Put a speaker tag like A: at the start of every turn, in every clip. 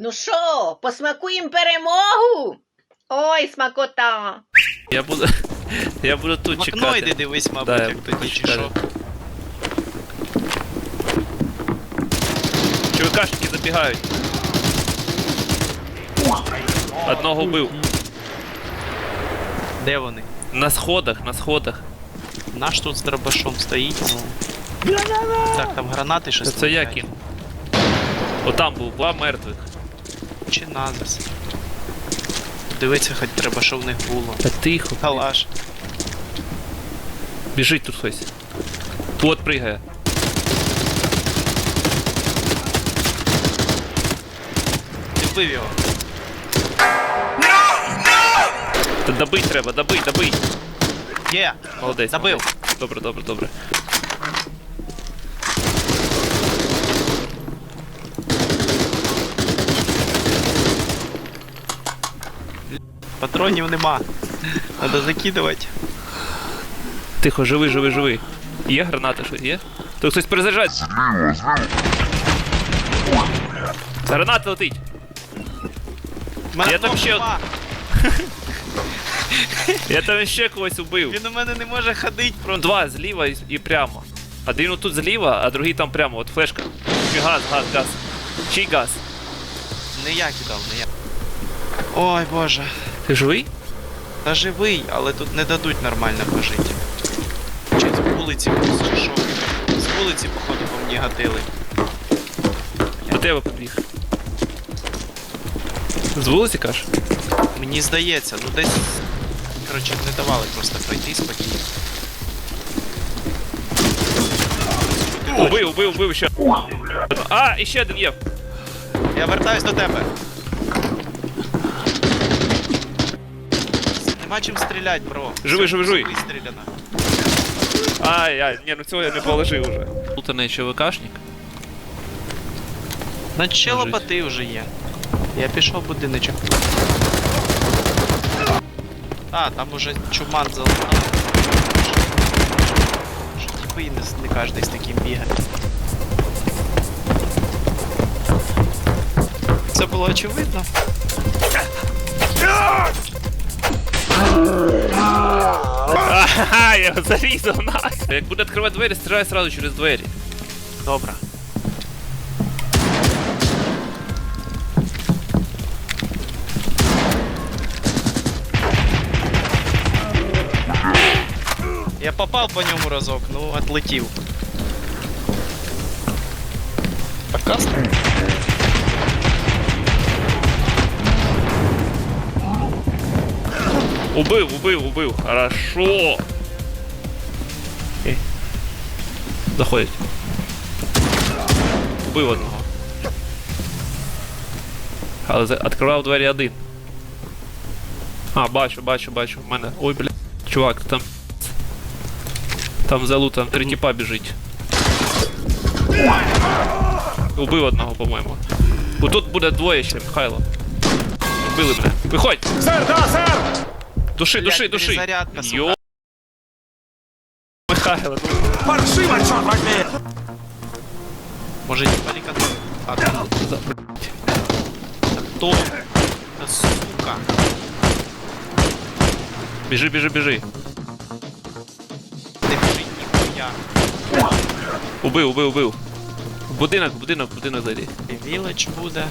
A: Ну що, посмакуємо перемогу? Ой, смакота!
B: Я буду. Я буду тут чекати.
C: йди дивись, мабуть,
B: Да,
C: як тоді чи що.
B: Чувакашки забігають. Одного вбив.
C: Де вони?
B: На сходах, на сходах.
C: Наш тут з дробашом стоїть. Ну. Так, там гранати щось.
B: Це, це я
C: летять.
B: Отам був, два мертвих.
C: Чи назис. Дивиться, хоч треба, що в них було.
B: Та тихо.
C: Калаш.
B: Біжить тут хтось. Тут пригає.
C: Ти вбив його.
B: Та добить треба, добить, добить.
C: Є!
B: Молодець. Молодець. Добре, добре, добре.
C: Патронів нема. Надо закидувати.
B: Тихо, живи, живи, живи. Є гранати щось, є? Тут хтось перезаряджає. Граната летить.
C: Мене
B: Я там ще-
C: нема.
B: Я там ще когось убив.
C: Він у мене не може ходити просто.
B: Два зліва і, і прямо. Один отут зліва, а другий там прямо. От флешка. Чи газ, газ, газ. Чий газ?
C: Не я кидав, не я. Ой боже.
B: Ти живий?
C: Та живий, але тут не дадуть нормально пожити. Чи з вулиці що? З вулиці, походу, по мені гатили.
B: До тебе побіг. З вулиці кажеш?
C: Мені здається, ну десь. Коротше, не давали просто пройти спокійно.
B: Убив, убив, убив ще. А, і ще один є.
C: Я вертаюсь до тебе. Нема чим стріляти, бро.
B: Живи, живи, живи.
C: Вистріляно.
B: Ай, ай, ні, ну цього я не положив уже. Лутаний ЧВКшник.
C: На ще
B: Лежить.
C: лопати вже є. Я пішов в будиночок. А, там уже чуман заламав. Що типи і не, не кожен з таким бігає. Це було очевидно.
B: Ага, я його зарізав на. Як буде відкривати двері, стріляй сразу через двері.
C: Добре. Я попав по ньому разок, ну отлетів. Показ?
B: Убив, убив, убив. Хорошо. Окей. Заходять. Убив одного. Але за- відкривав двері один. А, бачу, бачу, бачу. В мене. Ой, бля. Чувак, там. Там за лутом три тіпа біжить. Убив одного, по-моєму. Тут буде двоє ще, Михайло. Убили мене. Виходь!
D: Сэр, да, сэр!
B: Души, души, души.
C: сука.
B: Йо. Михайло,
D: Паршиво, черт возьми!
C: Може не полікати? А,
B: за-
C: хто? Та сука.
B: біжи, біжи, біжи.
C: Не біжить ніхуя.
B: Убив, убив, убив. В будинок, в будинок, в будинок зайди.
C: Вілич буде.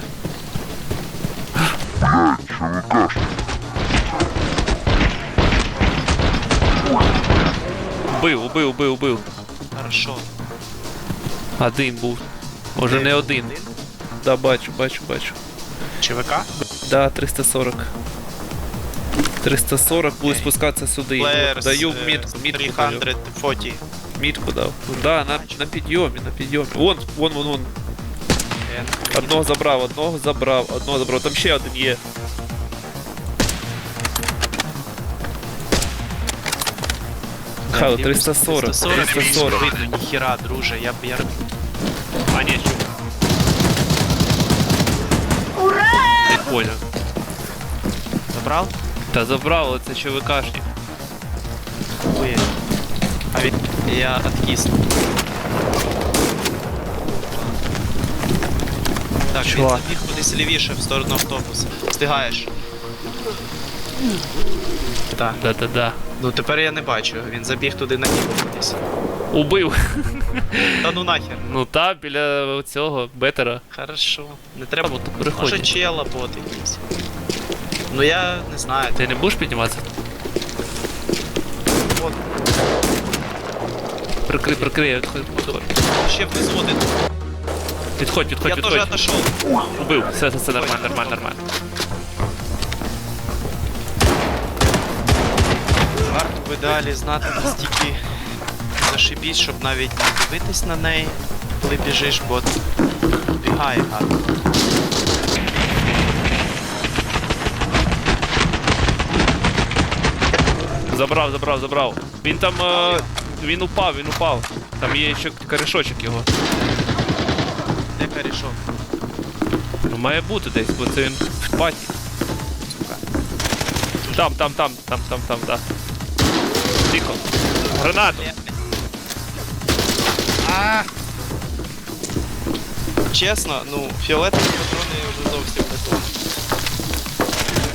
B: Убив, убив, убив, убив.
C: Хорошо.
B: Один був. Може не один. Да, бачу, бачу, бачу.
C: ЧВК?
B: Да, 340. 340 буде спускатися сюди.
C: Players,
B: Даю
C: е,
B: мітку, мітку даю.
C: 340.
B: Мітку дав. Да, на, на підйомі, на підйомі. Вон, вон, вон, вон.
C: Е,
B: Одного забрав, одного забрав, одного забрав. Там ще один є. Михайло,
C: я
B: 340,
C: 340,
B: 340.
C: видно, ніхіра, друже, я б я...
B: А, ні, чу. Не понял.
C: Забрав?
B: Та забрав, але це ЧВКшник.
C: Ой. А він... Я откис. Так,
B: Чувак.
C: він забіг кудись лівіше в сторону автобуса. Встигаєш. Так.
B: Да-да-да.
C: Ну тепер я не бачу. Він забіг туди на кудись.
B: Убив.
C: Та ну нахер.
B: Ну та, біля цього бетера.
C: Хорошо. Не треба.
B: От,
C: Може чела бот якийсь. Ну я не знаю.
B: Ти не будеш підніматися?
C: От,
B: Прикрий, прикрий, відходь, відходь.
C: ще внизу один.
B: Відходь, відходь,
C: Я теж отошов.
B: Убив. Все, все, все нормально, нормально, нормально.
C: Варто в ідеалі знати настільки зашибісь, щоб навіть не дивитись на неї, коли біжиш, бо бігає гарно.
B: Забрав, забрав, забрав. Він там. Е... Він упав, він упав. Там є ще корішочок його.
C: Де корішок?
B: Ну, має бути десь, бо це він в паті. Там, там, там, там, там, там, да. Тихо. Гранату.
C: Чесно, ну, фіолетові патрони вже зовсім не то.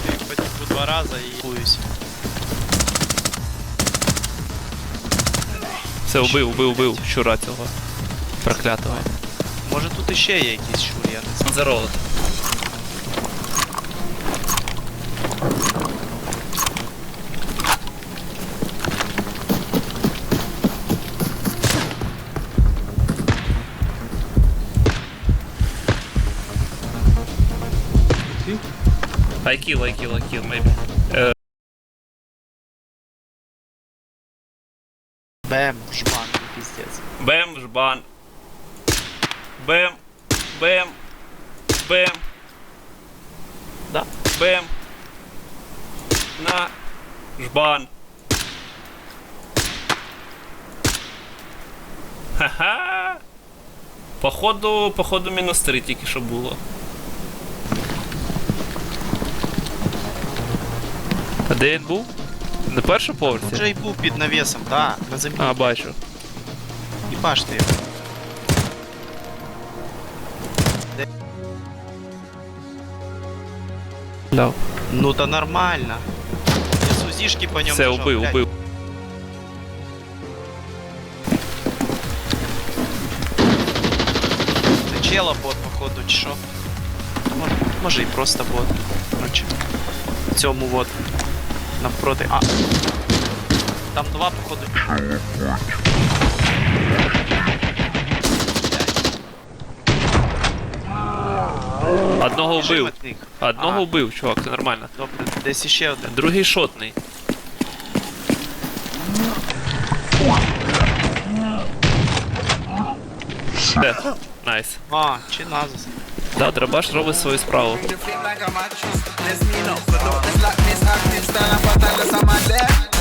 C: Я їх потім два рази і куюсь.
B: Все, убив, убив, убив. Щура цього. Проклятого.
C: Може тут іще є якісь щури, я не знаю.
B: Заролот. I kill, I kill, I kill, maybe. Е,
C: Бем, жбан, піздець.
B: Бем, жбан. Бем, бем, бем.
C: Да.
B: Бем. На. Жбан. Ха-ха. Походу, походу мінус 3 тільки що було. А де він був? На першому поверсі?
C: Вже й був під навісом, так, на землі.
B: А, бачу.
C: І бачите його.
B: Да.
C: Ну та нормально. Я з узішки по ньому
B: Все,
C: нажав,
B: убив,
C: блядь.
B: убив.
C: Це чела бот, походу, чи що? Може, може і просто бот. Короче. В цьому вот. Навпроти. А. Там два, походу.
B: Одного вбив. Одного
C: А.
B: вбив, чувак, це нормально.
C: Добре, десь іще один.
B: Другий шотний. Де? Найс.
C: А, чи назис.
B: Да, драбаш робить свою справу.
E: Let's up. It's like cause I'm a dead.